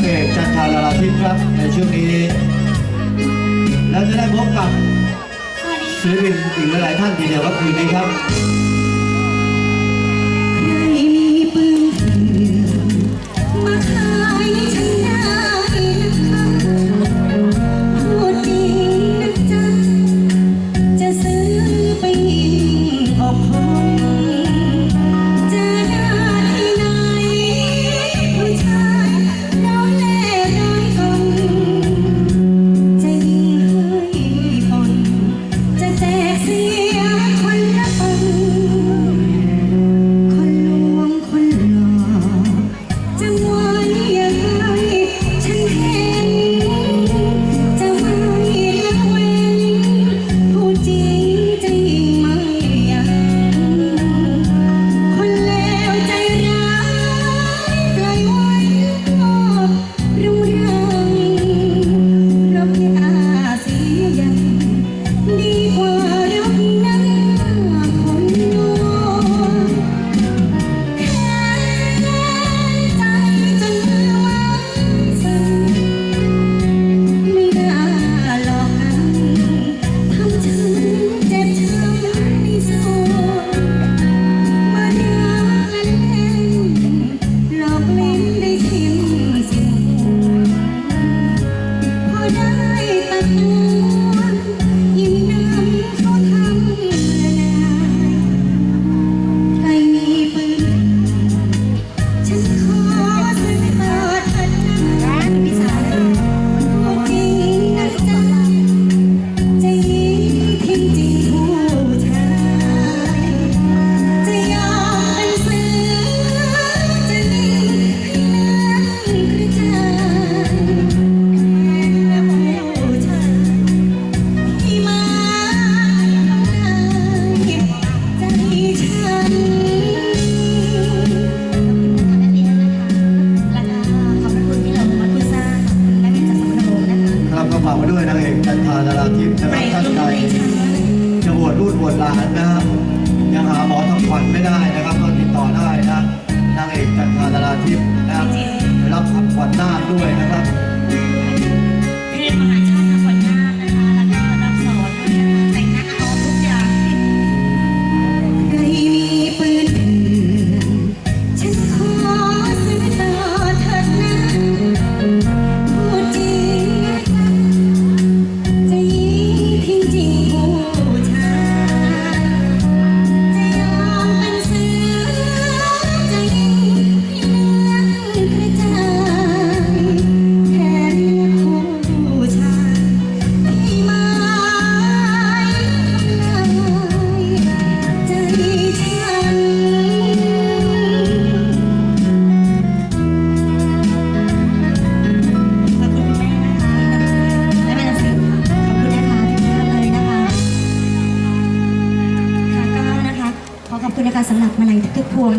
างเอกจันทาลาลาทิพย์ครับในช่วงนี้ แล้จะได้พบกับศิลปินอีกหลายท่านทีเดียวครับคืนนี้ครับ ท่านใดจะบวชรูดบวชหลานนะครับยังหาหมอทำขวัญไม่ได้นะครับ ก็ติดต่อได้นะนางเอกจันทาดาราทิพย์นะครับรับทำขวัญน้าด้วยนะครับ นะคะสำหรับมาลัยทุกๆพวง